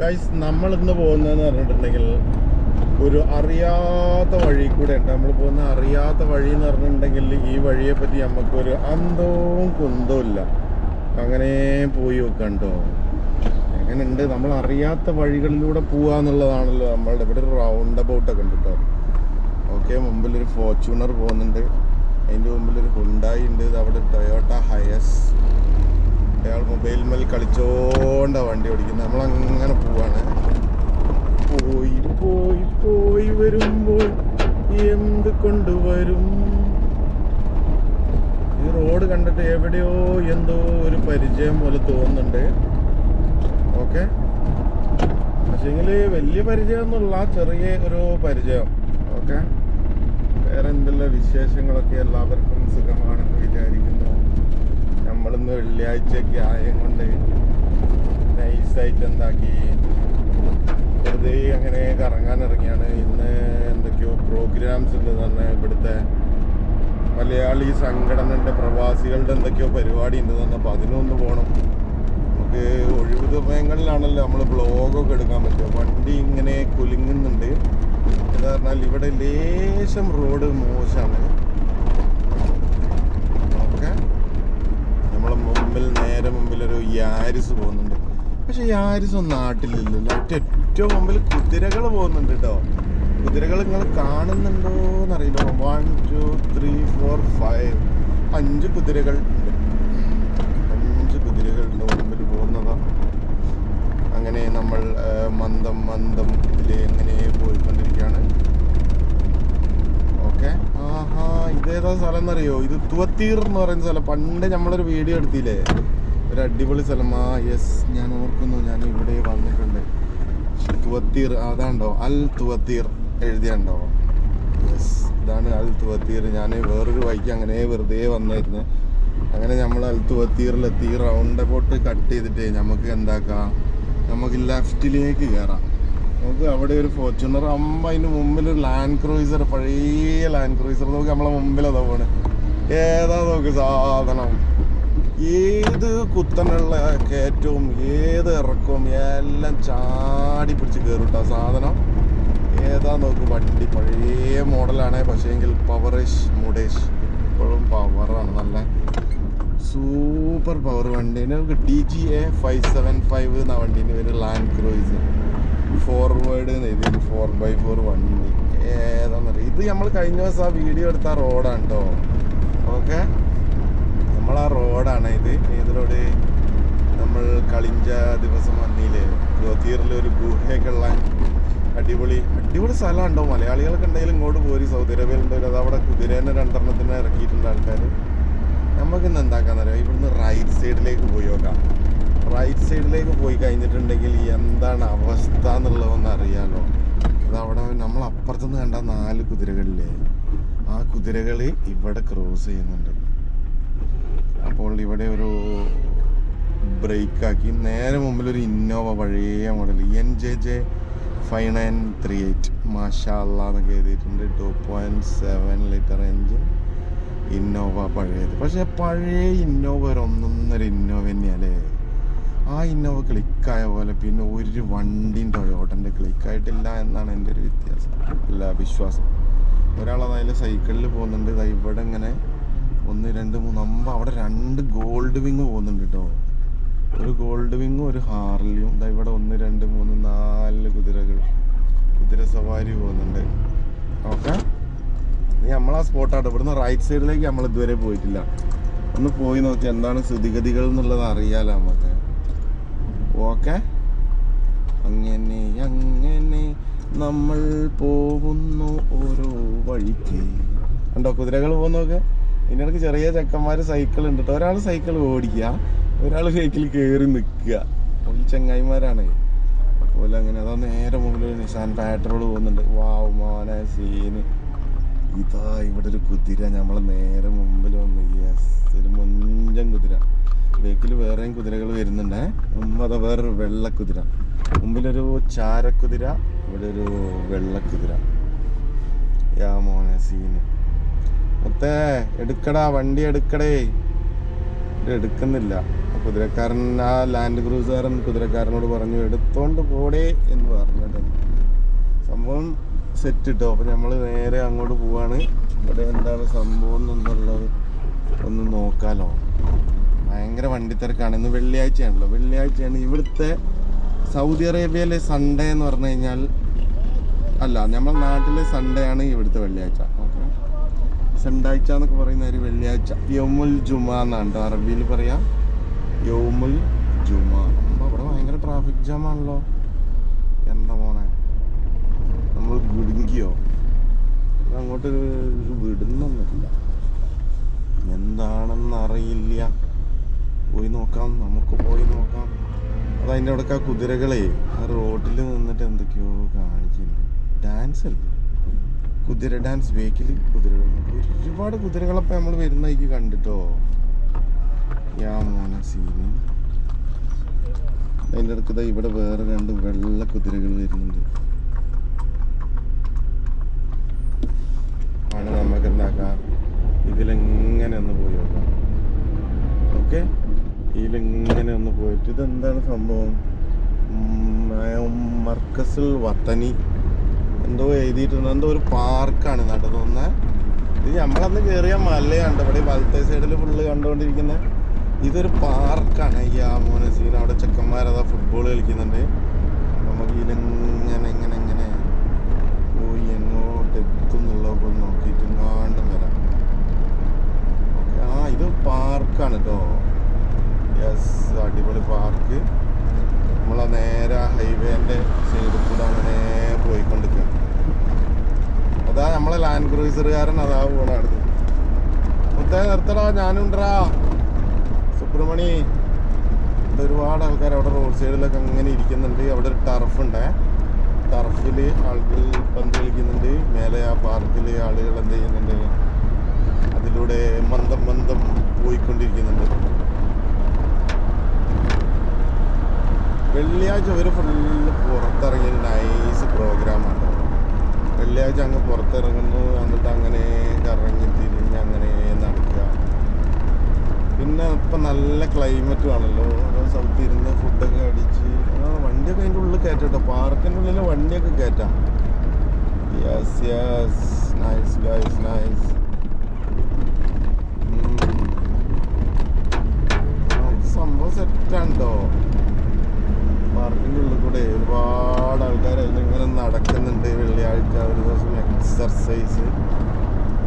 Guys നമ്മൾ ഇന്ന് പോകുന്നതെന്ന് പറഞ്ഞിട്ടുണ്ടെങ്കിൽ ഒരു അറിയാത്ത വഴി കൂടെ ഉണ്ട്. നമ്മൾ പോകുന്ന അറിയാത്ത വഴി എന്ന് പറഞ്ഞിട്ടുണ്ടെങ്കിൽ ഈ വഴിയെ പറ്റി നമുക്കൊരു അന്തവും കുന്തവും ഇല്ല. അങ്ങനെ പോയി വെക്കണ്ടോ എങ്ങനെയുണ്ട്? നമ്മൾ അറിയാത്ത വഴികളിലൂടെ പോവാന്നുള്ളതാണല്ലോ നമ്മളുടെ ഇവിടെ ഒരു റൗണ്ട് അബൌട്ട് ഒക്കെ ഉണ്ട് കേട്ടോ ഓക്കെ മുമ്പിൽ ഒരു ഫോർച്യൂണർ പോകുന്നുണ്ട്. അതിന്റെ മുമ്പിൽ ഒരു ഹുണ്ടായി ഉണ്ട് അവിടെ ടൊയോട്ട ഹയസ് അയാൾ മൊബൈൽ മേൽ കളിച്ചോണ്ട വണ്ടി ഓടിക്കുന്നത് നമ്മളങ്ങനെ പോവാണ്. പോയി പോയി പോയി വരുമ്പോൾ എന്ത് കൊണ്ടുവരും? ഈ റോഡ് കണ്ടിട്ട് എവിടെയോ എന്തോ ഒരു പരിചയം പോലെ തോന്നുന്നുണ്ട്. ഓക്കെ പക്ഷേങ്കിൽ വലിയ പരിചയം എന്നുള്ള ചെറിയ ഒരു പരിചയം. ഓക്കെ വേറെ എന്തെല്ലാം വിശേഷങ്ങളൊക്കെ എല്ലാവർക്കും സുഖമാണെന്ന് വിചാരിക്കുന്നു. നമ്മളിന്ന് വെള്ളിയാഴ്ചയൊക്കെ ആയം കൊണ്ട് നൈസായിട്ട് എന്താക്കി വെറുതെ അങ്ങനെ കറങ്ങാൻ ഇറങ്ങിയാണ് ഇന്ന് എന്തൊക്കെയോ പ്രോഗ്രാംസ് ഉണ്ട് തന്നെ ഇവിടുത്തെ. മലയാളി സംഘടനയുടെ പ്രവാസികളുടെ എന്തൊക്കെയോ പരിപാടി ഉണ്ട് തന്നെ. അപ്പോൾ അതിനൊന്ന് പോകണം നമുക്ക് ഒഴിവ് സമയങ്ങളിലാണല്ലോ നമ്മൾ ബ്ലോഗൊക്കെ എടുക്കാൻ പറ്റുക. വണ്ടി ഇങ്ങനെ കുലുങ്ങുന്നുണ്ട്. എന്താ പറഞ്ഞാൽ ഇവിടെ ലേശം റോഡ് മോശമാണ് ഓക്കെ നമ്മളെ മുമ്പിൽ നേരെ മുമ്പിൽ ഒരു യാരിസ് പോകുന്നുണ്ട്. പക്ഷെ യാരിസ് ഒന്നും നാട്ടിലില്ലല്ലോ. ഏറ്റവും മുമ്പിൽ കുതിരകൾ പോകുന്നുണ്ട് കേട്ടോ. കുതിരകൾ നിങ്ങൾ കാണുന്നുണ്ടോ എന്നറിയില്ല. One two three four five അഞ്ച് കുതിരകൾ ഉണ്ട്. അഞ്ച് കുതിരകൾ ഉണ്ട് മുമ്പിൽ പോകുന്നതാ. അങ്ങനെ നമ്മൾ മന്ദം മന്ദം ഇതിൽ എങ്ങനെ പോയിക്കൊണ്ടിരിക്കുകയാണ് ഓക്കെ ആഹാ ഇതേതാ സ്ഥലം എന്നറിയോ ഇത് തുവത്തീർ എന്ന് പറയുന്ന സ്ഥലം. പണ്ട് നമ്മളൊരു വീഡിയോ എടുത്തില്ലേ? ഒരു അടിപൊളി സ്ഥലം. ആ യെസ് ഞാൻ ഓർക്കുന്നു. ഞാൻ ഇവിടെ വന്നിട്ടുണ്ട്. തുവത്തീർ അതാണ്ടോ അൽ തുവത്തീർ എഴുതിയാണ്ടോ? യെസ് ഇതാണ് അൽ തുവത്തീർ. ഞാൻ വേറൊരു വഴിക്ക് അങ്ങനെ വെറുതെ വന്നായിരുന്നു. അങ്ങനെ നമ്മൾ അൽ തുവത്തീറിലെത്തി. റൗണ്ട് അബൌട്ട് കട്ട് ചെയ്തിട്ട് നമുക്ക് എന്താക്കാം? നമുക്ക് ലെഫ്റ്റിലേക്ക് കയറാം നമുക്ക് അവിടെ ഒരു ഫോർച്യൂണർ അമ്മ അതിന് മുമ്പിൽ ഒരു ലാൻഡ് ക്രൂയിസർ പഴയ ലാൻഡ് ക്രൂയിസർ നോക്കി നമ്മളെ മുമ്പിൽ അതാ പോണ്. ഏതാ നോക്ക് സാധനം? ഏത് കുത്തനുള്ള കയറ്റവും ഏത് ഇറക്കവും എല്ലാം ചാടി പിടിച്ച് കയറിട്ട സാധനം. ഏതാ നോക്ക് വണ്ടി പഴയ മോഡലാണ്. പക്ഷേ എങ്കിൽ പവറേഷ് മുടേഷ്. ഇപ്പോഴും പവറാണ് നല്ല? Super power വണ്ടീന് D G A five seven five എന്ന വണ്ടീന്റെ പേര് land cruiser forward four by four വണ്ടി. ഏതാണെന്നറിയാം ഇത് നമ്മൾ കഴിഞ്ഞ ദിവസം ആ വീഡിയോ എടുത്ത റോഡാണ് കേട്ടോ ഓക്കെ? ആ റോഡാണ് ഇത്. ഏത് റോഡ് നമ്മൾ കളിഞ്ച ദിവസം വന്നില്ലേ ഗോത്തീറിൽ ഒരു ഗുഹയൊക്കെ ഉള്ള അടിപൊളി അടിപൊളി സ്ഥലമുണ്ടോ മലയാളികളൊക്കെ ഉണ്ടെങ്കിലും ഇങ്ങോട്ട് പോരി. സൗദി അറേബ്യയിലുണ്ട് അത് അവിടെ കുതിരേനെ രണ്ടെണ്ണത്തിന് ഇറക്കിയിട്ടുണ്ട് ആൾക്കാർ നമുക്ക് ഇന്ന് എന്താക്കാന്നറിയാം? ഇവിടുന്ന് റൈറ്റ് സൈഡിലേക്ക് പോയി നോക്കാം. റൈറ്റ് സൈഡിലേക്ക് പോയി കഴിഞ്ഞിട്ടുണ്ടെങ്കിൽ എന്താണ് അവസ്ഥ എന്നുള്ളതെന്ന് അറിയാലോ. അതവിടെ നമ്മൾ അപ്പുറത്തുനിന്ന് കണ്ട നാല് കുതിരകളില്ലേ? ആ കുതിരകൾ ഇവിടെ ക്രോസ് ചെയ്യുന്നുണ്ട്. അപ്പോൾ ഇവിടെ ഒരു ബ്രേക്കാക്കി. നേരെ മുമ്പിൽ ഒരു ഇന്നോവ പഴയ model N J J five nine three eight മാഷാല്ല എന്നൊക്കെ എഴുതിയിട്ടുണ്ട്. Two point seven litre engine Innova പഴയത്. പക്ഷേ പഴയ ഇന്നോവ ഒരു ഒന്നൊന്നര ഇന്നോവ തന്നെയല്ലേ ആ ഇന്നോവ ക്ലിക്കായ പോലെ പിന്നെ ഒരു വണ്ടിയും ടൊയോട്ടന്റെ ക്ലിക്കായിട്ടില്ല എന്നാണ് എന്റെ ഒരു വ്യത്യാസം. അല്ല വിശ്വാസം. ഒരാളതായാലും സൈക്കിളിൽ പോകുന്നുണ്ട്. ഇതാ ഇവിടെ ഇങ്ങനെ ഒന്ന് രണ്ട് മൂന്ന് അമ്പ അവിടെ രണ്ട് ഗോൾഡ് വിങ് പോകുന്നുണ്ട് കേട്ടോ ഒരു ഗോൾഡ് വിങ്ങും ഒരു ഹാർലിയും ഇതാ ഇവിടെ ഒന്ന് രണ്ട് മൂന്ന് നാല് കുതിരകൾ. കുതിര സവാരി പോകുന്നുണ്ട്. ഓക്കെ? നീ നമ്മളാ സ്പോട്ടാട്ടോ ഇവിടുന്ന് റൈറ്റ് സൈഡിലേക്ക് നമ്മൾ ഇതുവരെ പോയിട്ടില്ല. ഒന്ന് പോയി നോക്കി എന്താണ് സ്ഥിതിഗതികൾ എന്നുള്ളത് അറിയാലോ നമുക്ക്. ഓക്കെ അങ്ങനെ അങ്ങനെ നമ്മൾ പോകുന്നു ഓരോ വഴിക്ക്. കണ്ടോ കുതിരകൾ പോകുന്നൊക്കെ ഇതിന്റെ ഇടയ്ക്ക് ചെറിയ ചെക്കന്മാർ സൈക്കിൾ ഉണ്ട് കേട്ടോ ഒരാൾ സൈക്കിൾ ഓടിക്കുക ഒരാൾ സൈക്കിൾ കയറി നിൽക്കുക. ഒരു ചങ്ങായിമാരാണ്. അതുപോലെ അങ്ങനെ അതാ നേരെ ഒരു നിസാൻ പാട്രോൾ പോകുന്നുണ്ട്. വാവ് മോനെ സീന് ഇതാ ഇവിടെ ഒരു കുതിര. നമ്മളെ നേരെ മുമ്പിൽ വന്നു യെസ് ഒരു മുഞ്ചൻ കുതിര. ബേക്കിൽ വേറെയും കുതിരകൾ വരുന്നുണ്ടേ. അതാ വേറൊരു വെള്ളക്കുതിര. മുമ്പിലൊരു ചാരക്കുതിര ഇവിടെ ഒരു വെള്ളക്കുതിര. യാ സീന്. മൊത്തേ എടുക്കടാ വണ്ടി എടുക്കടേ. എടുക്കുന്നില്ല. കുതിരക്കാരൻ ആ ലാൻഡ് ക്രൂസറും കുതിരക്കാരനോട് പറഞ്ഞു എടുത്തോണ്ട് പോടേ എന്ന് പറഞ്ഞിട്ട്. സംഭവം സെറ്റ് ഇട്ടോ അപ്പൊ നമ്മൾ നേരെ അങ്ങോട്ട് പോവാണ്. ഇവിടെ എന്താണ് സംഭവം എന്നുള്ളത് ഒന്ന് നോക്കാലോ. ഭയങ്കര വണ്ടിത്തിരക്കാണ്. ഇന്ന് വെള്ളിയാഴ്ചയാണല്ലോ. വെള്ളിയാഴ്ചയാണ് ഇവിടുത്തെ സൗദി അറേബ്യയിലെ സൺഡേ എന്ന് പറഞ്ഞു കഴിഞ്ഞാൽ അല്ല നമ്മുടെ നാട്ടിലെ സൺഡേ ആണ് ഇവിടുത്തെ വെള്ളിയാഴ്ച. ഓക്കെ. സൺഡാഴ്ച എന്നൊക്കെ പറയുന്ന ഒരു വെള്ളിയാഴ്ച. യൗമുൽ ജുമ എന്നാണ് കേട്ടോ അറബിയിൽ പറയാം. യൗമുൽ ജുമ. അവിടെ ഭയങ്കര ട്രാഫിക് ജാം ആണല്ലോ. എന്താ മോനെ? നമ്മൾ ഇത് അങ്ങോട്ട് വിടുന്നൊന്നുമില്ല. എന്താണെന്ന് അറിയില്ല പോയി നോക്കാം നമുക്ക് പോയി നോക്കാം അത് അതിന്റെ അവിടെ ആ കുതിരകളെ ആ റോഡിൽ നിന്നിട്ട് എന്തൊക്കെയോ കാണിക്കുന്നുണ്ട് ഡാൻസ് അല്ലേ? കുതിര ഡാൻസ് ബേക്കിൽ കുതിരകൾ. ഒരുപാട് കുതിരകളൊക്കെ നമ്മൾ വരുന്ന വരുന്നതായി കണ്ടിട്ടോ? യാ മോന സീന്. അതിന്റെ അടുത്ത് ഇതാ ഇവിടെ വേറെ രണ്ട് വെള്ള കുതിരകൾ വരുന്നുണ്ട്. ആണ് നമുക്ക് എന്താക്കാം ഇതിലെങ്ങനെ ഒന്ന് പോയി നോക്കാം. ഓക്കെ ഇതിലെങ്ങനെ ഒന്ന് പോയിട്ട് ഇതെന്താണ് സംഭവം? മർക്കസിൽ വത്തനി. എന്തോ എഴുതിയിട്ടുണ്ട്. എന്തോ ഒരു പാർക്കാണ് നടത്തുന്ന ഇത് നമ്മളന്ന് കയറിയ മലയാണ്. ഇവിടെ വലത്തെ സൈഡിൽ ഫുള്ള് കണ്ടുകൊണ്ടിരിക്കുന്ന. ഇതൊരു പാർക്കാണ്. ഈ ആ മോനെ സീൻ അവിടെ ചെക്കന്മാരതാ ഫുട്ബോൾ കളിക്കുന്നുണ്ട്. നമുക്ക് ഇതിലെങ്ങനെ എങ്ങനെ എങ്ങനെ പോയി എങ്ങോട്ട് എത്തുന്നുള്ളതൊക്കെ ഒന്ന് നോക്കിയിട്ട് കാണ്ടും വരാം. ആ ഇത് പാർക്കാണ് കേട്ടോ യെസ് അടിപൊളി പാർക്ക് നമ്മളാ നേരെ ഹൈവേന്റെ സൈഡിൽ കൂടെ അങ്ങനെ പോയിക്കൊണ്ടിരിക്കുക അതാ നമ്മളെ ലാൻഡ് ക്രൂസറുകാരൻ അതാ പോണ അടുത്ത്. മുത്തേ നിർത്തടാ ഞാനുണ്ടാ സുബ്രഹ്മണി ഒരുപാട് ആൾക്കാർ അവിടെ റോഡ് സൈഡിലൊക്കെ അങ്ങനെ ഇരിക്കുന്നുണ്ട്. അവിടെ ഒരു ടർഫ് ടർഫിൽ ആളുകൾ പന്ത് കളിക്കുന്നുണ്ട് മേലെ ആ പാർക്കിൽ ആളുകൾ എന്ത് ചെയ്യുന്നുണ്ട്? അതിലൂടെ മന്ദം മന്ദം പോയിക്കൊണ്ടിരിക്കുന്നുണ്ട്. വെള്ളിയാഴ്ച അവർ ഫുള്ള് പുറത്തിറങ്ങിയ നൈസ് പ്രോഗ്രാമാണ് വെള്ളിയാഴ്ച അങ്ങ് പുറത്തിറങ്ങുന്നു എന്നിട്ട് അങ്ങനെ കറങ്ങി തിരിഞ്ഞ് അങ്ങനെ നടക്കുക. പിന്നെ ഇപ്പം നല്ല ക്ലൈമറ്റും ആണല്ലോ. ഓരോ സ്ഥലത്ത് ഇരുന്ന് ഫുഡൊക്കെ അടിച്ച്. വണ്ടിയൊക്കെ അതിന്റെ ഉള്ളിൽ കയറ്റാം കേട്ടോ പാർക്കിന്റെ ഉള്ളിൽ വണ്ടിയൊക്കെ കയറ്റാം. Yes yes nice guys nice സംഭവം സെറ്റാണ് കേട്ടോ പാർക്കിന്റെ ഉള്ളിൽ കൂടെ ഒരുപാട് ആൾക്കാർ അതിലിങ്ങനെ നടക്കുന്നുണ്ട് വെള്ളിയാഴ്ച ഒരു ദിവസം എക്സർസൈസ്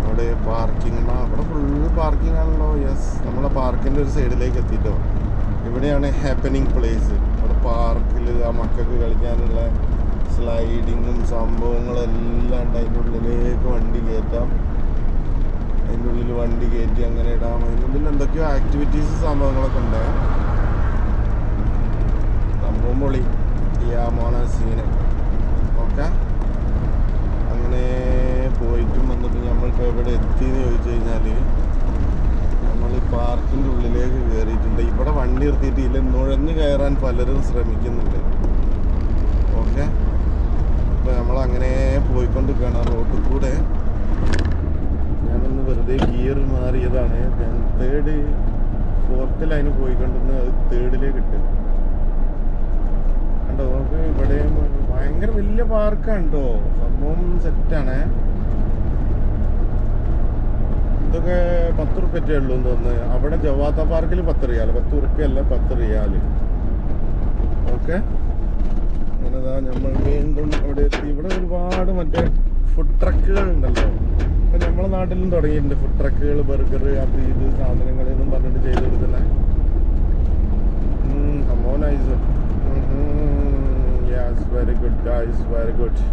അവിടെ പാർക്കിംഗ് അവിടെ ഫുള്ള് പാർക്കിംഗ് ആണല്ലോ. യെസ് നമ്മളെ പാർക്കിന്റെ ഒരു സൈഡിലേക്ക് എത്തിയിട്ടോ ഇവിടെയാണ് ഹാപ്പനിങ് പ്ലേസ് അവിടെ പാർക്കിൽ ആ മക്കൾക്ക് കളിക്കാനുള്ള സ്ലൈഡിങ്ങും സംഭവങ്ങളെല്ലാം ഉണ്ട്. അതിന്റെ ഉള്ളിലേക്ക് വണ്ടി കയറ്റാം. അതിന്റെ ഉള്ളിൽ വണ്ടി കയറ്റി അങ്ങനെ ഇടാം. അതിന്റെ ഉള്ളിൽ എന്തൊക്കെയോ ആക്ടിവിറ്റീസ് സംഭവങ്ങളൊക്കെ ഉണ്ട്. യാ മോന സീന്. ഓക്കെ? അങ്ങനെ പോയിട്ടും വന്നിട്ട് നമ്മൾക്ക് എവിടെ എത്തിയെന്ന് ചോദിച്ചു കഴിഞ്ഞാൽ നമ്മൾ പാർക്കിന്റെ ഉള്ളിലേക്ക് കയറിയിട്ടുണ്ട് ഇവിടെ വണ്ടി നിർത്തിയിട്ട് ഇല്ല നുഴഞ്ഞു കയറാൻ പലരും ശ്രമിക്കുന്നുണ്ട്. ഓക്കെ? അപ്പോൾ നമ്മളങ്ങനെ പോയിക്കൊണ്ടിരിക്കുകയാണ് ആ റോഡിൽ കൂടെ. ഞാനൊന്ന് വെറുതെ ഗിയർ മാറിയതാണ്. ഞാൻ തേർഡ് ഫോർത്ത് ലൈന് പോയിക്കൊണ്ടിരുന്ന തേർഡിലേക്ക് ഇട്ട്. കണ്ടോ? നമുക്ക് ഇവിടെ ഭയങ്കര വലിയ പാർക്കാണ് കേട്ടോ സംഭവം സെറ്റാണ് ഇതൊക്കെ പത്ത് റുപ്യറ്റേ ഉള്ളൂ എന്ന് തോന്നുന്നു. അവിടെ ജവാത്ത പാർക്കിൽ പത്ത് റിയാൽ പത്ത് റുപ്യ അല്ല പത്ത് റിയാൽ ഓക്കെ. അങ്ങനെതാ നമ്മൾ വീണ്ടും അവിടെ എത്തി. ഇവിടെ ഒരുപാട് മറ്റേ ഫുഡ് ട്രക്കുകൾ ഉണ്ടല്ലോ. അപ്പൊ നമ്മളെ നാട്ടിലും തുടങ്ങിയിട്ടുണ്ട് ഫുഡ് ട്രക്കുകൾ ബർഗർ അത് ഇത് സാധനങ്ങൾ എന്നും പറഞ്ഞിട്ട് ചെയ്ത് കൊടുക്കുന്നത് സംഭവം nice yes very good guys very good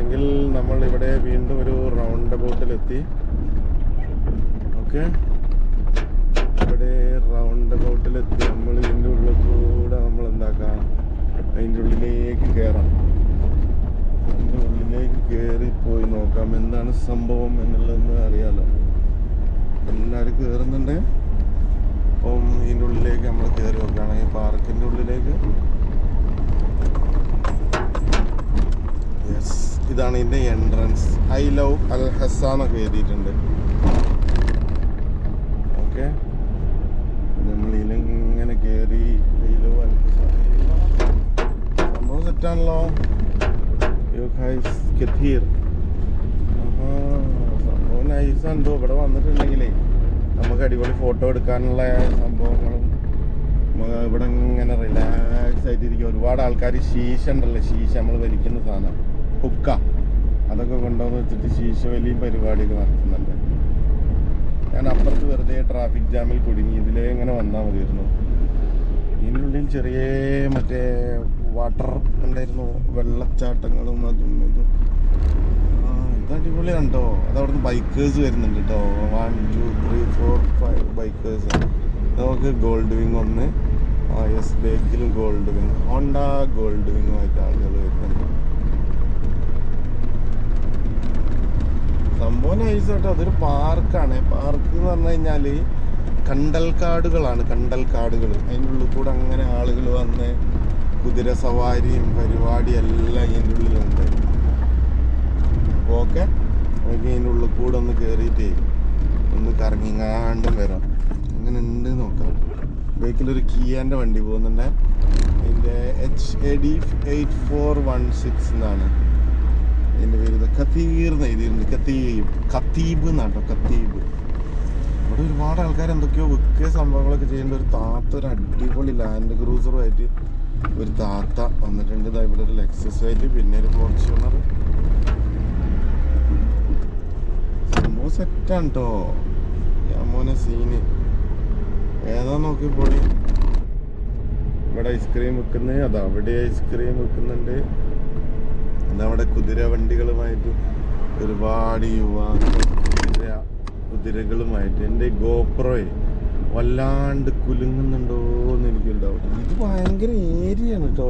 എങ്കിൽ നമ്മൾ ഇവിടെ വീണ്ടും ഒരു റൗണ്ട് ബോട്ടിലെത്തി ഓക്കെ ഇവിടെ റൗണ്ട് ബോട്ടിലെത്തി നമ്മൾ ഇതിന്റെ ഉള്ളിൽ കൂടെ നമ്മൾ എന്താക്കാം? അതിന്റെ ഉള്ളിലേക്ക് കയറാം അതിന്റെ ഉള്ളിലേക്ക് കയറി പോയി നോക്കാം. എന്താണ് സംഭവം എന്നുള്ളതെന്ന് അറിയാലോ. എല്ലാവരും കയറുന്നുണ്ട് അപ്പം ഇതിന്റെ ഉള്ളിലേക്ക് നമ്മൾ കയറി നോക്കുകയാണ് ഈ പാർക്കിന്റെ ഉള്ളിലേക്ക്. യെസ് ഇതാണ് ഇതിന്റെ entrance I love Al Hasa എന്നൊക്കെ എഴുതിയിട്ടുണ്ട്. ഓക്കെ നമ്മൾ ഇതിലും കയറി വെയിലോ സംഭവം സെറ്റാണല്ലോ യോ ഗൈസ് കഥീർ സംഭവം നൈസ് എന്തോ ഇവിടെ വന്നിട്ടുണ്ടെങ്കിലേ നമുക്ക് അടിപൊളി ഫോട്ടോ എടുക്കാനുള്ള സംഭവങ്ങളും ഇവിടെ ഇങ്ങനെ റിലാക്സ് ആയിട്ടിരിക്കും ഒരുപാട് ആൾക്കാർ ശീശ ഉണ്ടല്ലോ. ശീശ നമ്മൾ വലിക്കുന്ന സാധനം. ഹുക്ക അതൊക്കെ കൊണ്ടുവന്ന് വെച്ചിട്ട് ശീശവലിയും വലിയ പരിപാടിയൊക്കെ നടത്തുന്നുണ്ട്. ഞാൻ അപ്പുറത്ത് വെറുതെ ട്രാഫിക് ജാമിൽ കുടുങ്ങി ഇതിലേ ഇങ്ങനെ വന്നാൽ മതിയായിരുന്നു. ഇതിനുള്ളിൽ ചെറിയ മറ്റേ വാട്ടർ ഉണ്ടായിരുന്നു. വെള്ളച്ചാട്ടങ്ങളും അതും ഇതും. ഇത് അടിപൊളിയാണ് കേട്ടോ അത് അവിടുന്ന് ബൈക്കേഴ്സ് വരുന്നുണ്ട് കേട്ടോ one two three four five bikers നമുക്ക് ഗോൾഡ് വിങ് ഒന്ന്. എസ് ബേക്കിലും ഗോൾഡ് വിങ് ഹോണ്ട ഗോൾഡ് വിങ്ങുമായിട്ട് ആളുകൾ വരുന്നുണ്ട്. സംഭവം നൈസ് കേട്ടോ അതൊരു പാർക്കാണ്. പാർക്ക് എന്ന് പറഞ്ഞു കഴിഞ്ഞാൽ കണ്ടൽക്കാടുകളാണ് കണ്ടൽക്കാടുകൾ അതിന്റെ ഉള്ളിൽ കൂടെ അങ്ങനെ ആളുകൾ വന്ന് കുതിര സവാരിയും പരിപാടിയും എല്ലാം അതിന്റെ ഉള്ളിലുണ്ട്. ഓക്കെ? നമുക്ക് അതിന്റെ ഉള്ളിൽ കൂടെ ഒന്ന് കയറിയിട്ടേ ഒന്ന് കറങ്ങിങ്ങാണ്ടും വരാം. അങ്ങനെ ഉണ്ട് നോക്കാം. ബൈക്കിലൊരു കിയാന്റെ വണ്ടി പോകുന്നുണ്ട്. അതിന്റെ H A D eight four one six എന്നാണ്. ഇതിന്റെ പേര് കത്തീർ എന്ന് കത്തീബ് കത്തീബ് എന്നാണ് എന്നാട്ടോ കത്തീബ് അവിടെ ഒരുപാട് ആൾക്കാർ എന്തൊക്കെയോ വിൽക്കുക സംഭവങ്ങളൊക്കെ ചെയ്യേണ്ട ഒരു താത്ത ഒരു അടിപൊളി ലാൻഡ് ക്രൂസറുമായിട്ട് ഒരു താത്ത വന്നിട്ടുണ്ട്. ഇതാ ഇവിടെ ഒരു ലെക്സസ് ആയിട്ട് പിന്നെ ഒരു ഫോർച്യൂണർ സംഭവം സെറ്റാണ് കേട്ടോ മോനെ സീന് ഏതാ നോക്കി പൊളി ഇവിടെ ഐസ്ക്രീം വെക്കുന്നത് അതവിടെ ഐസ്ക്രീം വിൽക്കുന്നുണ്ട്. നമ്മുടെ കുതിര വണ്ടികളുമായിട്ട് ഒരുപാട് യുവാക്കൾ കുതിര കുതിരകളുമായിട്ട് എന്റെ ഗോപ്രോയെ വല്ലാണ്ട് കുലുങ്ങുന്നുണ്ടോ എന്ന് എനിക്കൊരു ഡൗട്ട് ഇത് ഭയങ്കര ഏരിയ ആണ് കേട്ടോ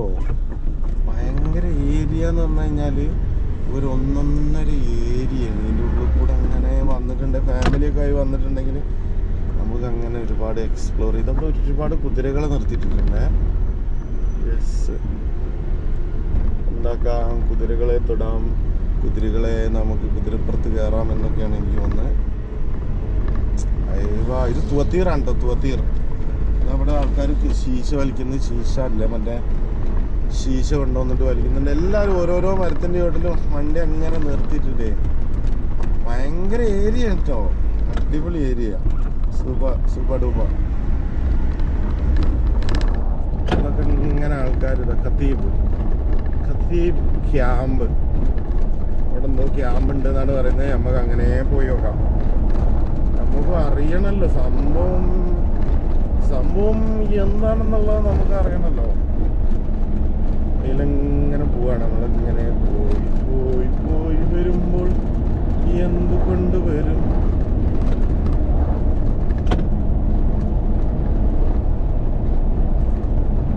ഭയങ്കര ഏരിയ എന്ന് പറഞ്ഞു കഴിഞ്ഞാൽ ഒരു ഒന്നൊന്നര ഏരിയയാണ് ഇതിന്റെ ഉള്ളിൽ കൂടെ അങ്ങനെ വന്നിട്ടുണ്ട്. ഫാമിലിയൊക്കെ ആയി വന്നിട്ടുണ്ടെങ്കിൽ നമുക്ക് അങ്ങനെ ഒരുപാട് എക്സ്പ്ലോർ ചെയ്ത്. അവിടെ ഒരുപാട് കുതിരകളെ നിർത്തിയിട്ടുണ്ട് യെസ് ഉണ്ടാക്കാം കുതിരകളെ തൊടാം കുതിരകളെ നമുക്ക് കുതിരപ്പുറത്ത് കയറാം എന്നൊക്കെയാണ് എനിക്ക് തോന്നുന്നത്. ഇത് തുവത്തീറാണ് കേട്ടോ തുവത്തീർ. നമ്മുടെ ആൾക്കാർ ശീശ വലിക്കുന്നത് ശീശ അല്ല മറ്റേ ശീശ കൊണ്ടുവന്നിട്ട് വലിക്കുന്നുണ്ട്. എല്ലാവരും ഓരോരോ മരത്തിന്റെ ചോട്ടിലും വണ്ടി അങ്ങനെ നിർത്തിയിട്ടില്ലേ ഭയങ്കര ഏരിയ കേട്ടോ അടിപൊളി ഏരിയ. Super super duper. ഇതൊക്കെ ഇങ്ങനെ ആൾക്കാർ ഖത്തീബ് ഖത്തീബ് ക്യാമ്പ്. ഇവിടെ എന്തോ ക്യാമ്പ് ഉണ്ട് എന്നാണ് പറയുന്നത്. നമുക്ക് അങ്ങനെ പോയി നോക്കാം. നമുക്ക് അറിയണല്ലോ സംഭവം സംഭവം എന്താണെന്നുള്ളത് നമുക്ക് അറിയണല്ലോ. ഇതിലിങ്ങനെ പോവാണ്. നമ്മളിങ്ങനെ പോയി പോയി പോയി വരുമ്പോൾ എന്ത് കൊണ്ടുവരും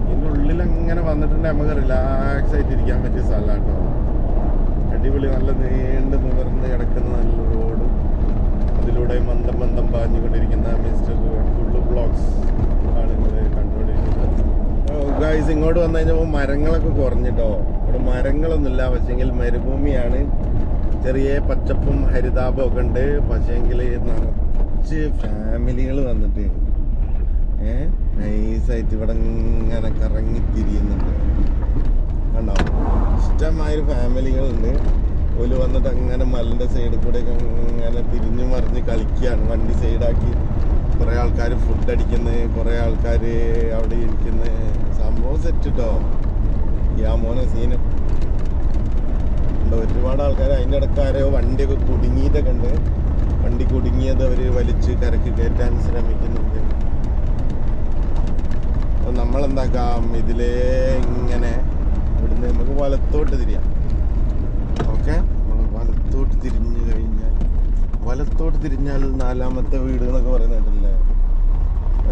ഇതിന്റെ ഉള്ളിൽ അങ്ങനെ വന്നിട്ടുണ്ടെങ്കിൽ നമുക്ക് റിലാക്സ് ആയിട്ട് ഇരിക്കാൻ പറ്റിയ സ്ഥലമാണ് കേട്ടോ അടിപൊളി നല്ല നീണ്ട് നിവർന്ന് കിടക്കുന്ന നല്ല റോഡ് അതിലൂടെ മന്ദം മന്ദം പാഞ്ഞുകൊണ്ടിരിക്കുന്ന മിസ്റ്റർ ഫുള്ള് ബ്ലോക്സ് ആണ് ഇവിടെ കണ്ടുകൊണ്ടിരിക്കുന്നത്. ഗൈസ് ഇങ്ങോട്ട് വന്നു കഴിഞ്ഞപ്പോൾ മരങ്ങളൊക്കെ കുറഞ്ഞിട്ടോ. ഇവിടെ മരങ്ങളൊന്നുമില്ല. പക്ഷേങ്കിൽ മരുഭൂമിയാണ്. ചെറിയ പച്ചപ്പും ഹരിതാപമൊക്കെ ഉണ്ട്. പക്ഷേങ്കിൽ നിറച്ച് ഫാമിലികൾ വന്നിട്ട് ഏ? നൈസായിട്ട് ഇവിടെ ഇങ്ങനെ കറങ്ങി തിരിയുന്നുണ്ട് കണ്ടോ? ഇഷ്ടമായൊരു ഫാമിലികളുണ്ട്. ഓൽ വന്നിട്ട് അങ്ങനെ മലിന്റെ സൈഡിൽ കൂടെ അങ്ങനെ തിരിഞ്ഞു മറിഞ്ഞ് കളിക്കുകയാണ് വണ്ടി സൈഡാക്കി കുറേ ആൾക്കാർ ഫുഡ് അടിക്കുന്നത് കുറേ ആൾക്കാർ അവിടെ ഇരിക്കുന്ന. സംഭവം സെറ്റ് കേട്ടോ യാ മോനെ സീന് ഒരുപാട് ആൾക്കാർ അതിന്റെ ഇടക്കാരോ വണ്ടിയൊക്കെ കുടുങ്ങിയിട്ടൊക്കെ ഉണ്ട്. വണ്ടി കുടുങ്ങിയത് അവർ വലിച്ച് കരക്ക് കയറ്റാൻ ശ്രമിക്കുന്നുണ്ട്. അപ്പോൾ നമ്മളെന്താക്കാം? ഇതിലേ ഇങ്ങനെ ഇവിടുന്ന് നമുക്ക് വലത്തോട്ട് തിരിയാം. ഓക്കെ? നമ്മൾ വലത്തോട്ട് തിരിഞ്ഞു കഴിഞ്ഞാൽ വലത്തോട്ട് തിരിഞ്ഞാൽ നാലാമത്തെ വീട് എന്നൊക്കെ പറയുന്നുണ്ടല്ലേ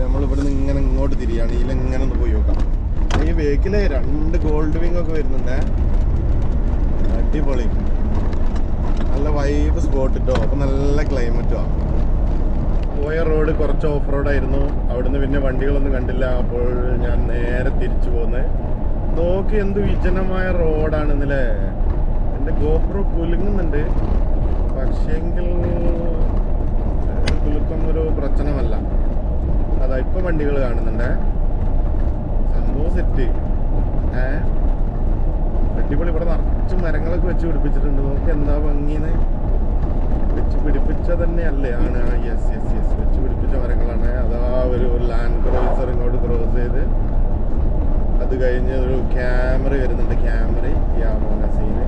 നമ്മൾ ഇവിടുന്ന് ഇങ്ങനെ ഇങ്ങോട്ട് തിരിയാണ്. ഇതിലെങ്ങനെ ഒന്ന് പോയി നോക്കാം. ഈ വേക്കിൽ രണ്ട് ഗോൾഡ് വിങ് ഒക്കെ വരുന്നുണ്ടേ? അടിപൊളി. നല്ല വൈബ് സ്പോട്ട് ഇട്ടോ? അപ്പൊ നല്ല ക്ലൈമറ്റോ പോയ റോഡ് കുറച്ച് ഓഫ് റോഡായിരുന്നു അവിടുന്ന് പിന്നെ വണ്ടികളൊന്നും കണ്ടില്ല. അപ്പോൾ ഞാൻ നേരെ തിരിച്ചു പോന്ന്. നോക്കി എന്ത് വിജനമായ റോഡാണ് ഇന്നലെ എന്റെ ഗോപ്രോ കുലുങ്ങുന്നുണ്ട്. പക്ഷേങ്കിൽ കുലുക്കം ഒരു പ്രശ്നമല്ല. അതാ ഇപ്പം വണ്ടികൾ കാണുന്നുണ്ട്. സെറ്റ് ഏ അടിപൊളി. ഇവിടെ നിറച്ച് മരങ്ങളൊക്കെ വെച്ച് പിടിപ്പിച്ചിട്ടുണ്ട്. നോക്കി എന്താ ഭംഗിന്ന്. വെച്ച് പിടിപ്പിച്ച തന്നെയല്ലേ? ആണ്. യെസ് യെസ് യെസ് വെച്ച് പിടിപ്പിച്ച മരങ്ങളാണ്. അതാ ഒരു ലാൻഡ് ക്രോസർ ഇങ്ങോട്ട് ക്രോസ് ചെയ്ത് അത് കഴിഞ്ഞ് ഒരു ക്യാമറ വരുന്നുണ്ട്. ക്യാമറ യാമോന സീന്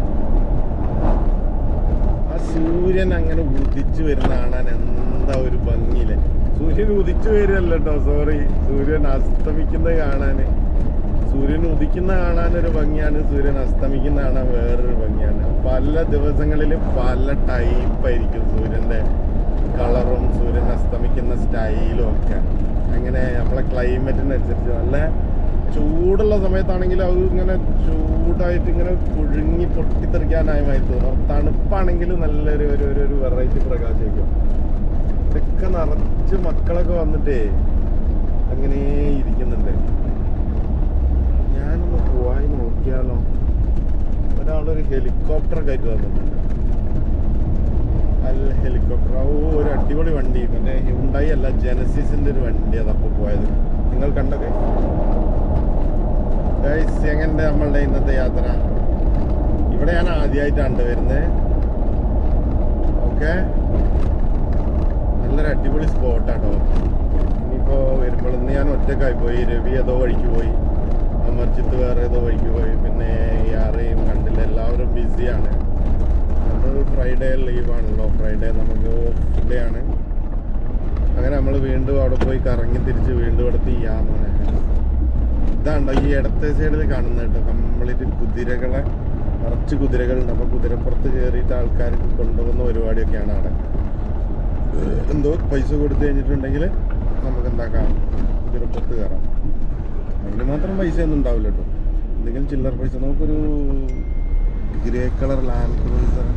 ആ സൂര്യൻ അങ്ങനെ ഉദിച്ചു വരുന്ന കാണാൻ എന്താ ഒരു ഭംഗിയില്ലേ? സൂര്യൻ ഉദിച്ചു വരുമല്ലോ കേട്ടോ സോറി സൂര്യൻ അസ്തമിക്കുന്നത് കാണാൻ. സൂര്യൻ ഉദിക്കുന്ന കാണാൻ ഒരു ഭംഗിയാണ്. സൂര്യൻ അസ്തമിക്കുന്ന കാണാൻ വേറൊരു ഭംഗിയാണ്. പല ദിവസങ്ങളിലും പല ടൈപ്പായിരിക്കും സൂര്യന്റെ കളറും സൂര്യൻ അസ്തമിക്കുന്ന സ്റ്റൈലും ഒക്കെ. അങ്ങനെ നമ്മളെ ക്ലൈമറ്റിനനുസരിച്ച് നല്ല ചൂടുള്ള സമയത്താണെങ്കിൽ അത് ഇങ്ങനെ ചൂടായിട്ട് ഇങ്ങനെ പുഴുങ്ങി പൊട്ടിത്തെറിക്കാനായി മാതിരി തോന്നും. തണുപ്പാണെങ്കിൽ നല്ലൊരു ഒരു ഒരു ഒരു വെറൈറ്റി പ്രകാശിക്കും ഇതൊക്കെ നിറച്ച് മക്കളൊക്കെ വന്നിട്ടേ അങ്ങനെ ഇരിക്കുന്നുണ്ട്. പോയി നോക്കിയാലോ? ഒരാളൊരു ഹെലികോപ്റ്റർ കയറ്റി വന്നിട്ടുണ്ട്. നല്ല ഹെലികോപ്റ്റർ ഓ ഒരു അടിപൊളി വണ്ടി. മറ്റേ ഉണ്ടായി അല്ല ജനസിസിന്റെ ഒരു വണ്ടി അതപ്പോൾ പോയത്. നിങ്ങൾ കണ്ടൊക്കെ? എങ്ങനെ നമ്മളുടെ ഇന്നത്തെ യാത്ര? ഇവിടെ ഞാൻ ആദ്യമായിട്ടാണ് വരുന്നത് ഓക്കെ നല്ലൊരു അടിപൊളി സ്പോട്ടാട്ടോ ഇനിയിപ്പോൾ വരുമ്പോൾ ഇന്ന് ഞാൻ ഒറ്റക്കായി പോയി. രവി ഏതോ വഴിക്ക് പോയി. അമർജിത്ത് വേറെ ഏതോ വഴിക്ക് പോയി. പിന്നെ ആരെയും കണ്ടില്ല. എല്ലാവരും ബിസിയാണ്. നമ്മൾ ഫ്രൈഡേ ലീവാണല്ലോ. ഫ്രൈഡേ നമുക്ക് ഓഫ് ഡേ ആണ് അങ്ങനെ നമ്മൾ വീണ്ടും അവിടെ പോയി കറങ്ങി തിരിച്ച് വീണ്ടും ഇവിടെ ചെയ്യാമെന്ന് ഇതാണ്ടോ ഈ ഇടത്തെ സൈഡിൽ കാണുന്നത് കേട്ടോ. കംപ്ലീറ്റ് കുതിരകളെ നിറച്ച് കുതിരകളുണ്ട്. അപ്പോൾ കുതിരപ്പുറത്ത് കയറിയിട്ട് ആൾക്കാർക്ക് കൊണ്ടുപോകുന്ന പരിപാടിയൊക്കെയാണ് അവിടെ. എന്തോ പൈസ കൊടുത്തു കഴിഞ്ഞിട്ടുണ്ടെങ്കിൽ നമുക്ക് എന്താക്കാം കുതിരപ്പുറത്ത് കയറാം അതിന് മാത്രം പൈസ ഒന്നും ഉണ്ടാവില്ല കേട്ടോ എന്തെങ്കിലും ചില്ലറ പൈസ. നമുക്കൊരു ഗ്രേ കളർ ലാൻഡ് ക്രൂസർ.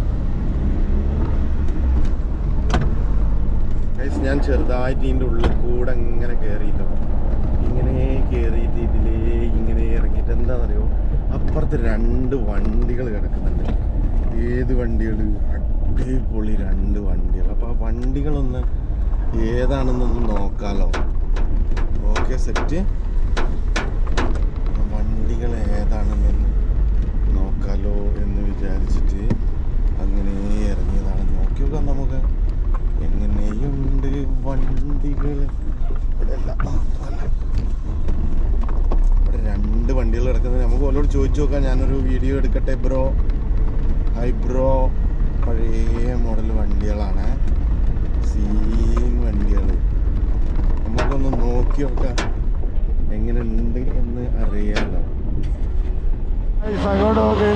ഞാൻ ചെറുതായിട്ട് ഇതിന്റെ ഉള്ളിൽ കൂടെ ഇങ്ങനെ കയറിയിട്ടോ ഇങ്ങനെ കയറിയിട്ട് ഇതിലേ ഇങ്ങനെ ഇറങ്ങിയിട്ട് എന്താണെന്നറിയോ? അപ്പുറത്ത് രണ്ട് വണ്ടികൾ കിടക്കുന്നുണ്ട്. ഏത് വണ്ടികൾ അടിപൊളി രണ്ട് വണ്ടികൾ. അപ്പോൾ ആ വണ്ടികളൊന്ന് ഏതാണെന്നൊന്ന് നോക്കാമല്ലോ ഓക്കെ സെറ്റ് വണ്ടികൾ ഏതാണെന്നൊന്ന് നോക്കാലോ എന്ന് വിചാരിച്ചിട്ട് അങ്ങനെ ഇറങ്ങിയതാണ്. നോക്കി നോക്കാം നമുക്ക്. എങ്ങനെയുണ്ട് വണ്ടികൾ ഇവിടെ ഇവിടെ രണ്ട് വണ്ടികൾ കിടക്കുന്നത് നമുക്ക് ഓരോട് ചോദിച്ചു നോക്കാം. ഞാനൊരു വീഡിയോ എടുക്കട്ടെ ബ്രോ? Hi bro. പഴയ മോഡൽ വണ്ടികളാണ്. സീൻ വണ്ടികൾ നമുക്കൊന്ന് നോക്കി നോക്കാം. എങ്ങനെയുണ്ട് എന്ന് അറിയാമല്ലോ അങ്ങോട്ട് നോക്ക്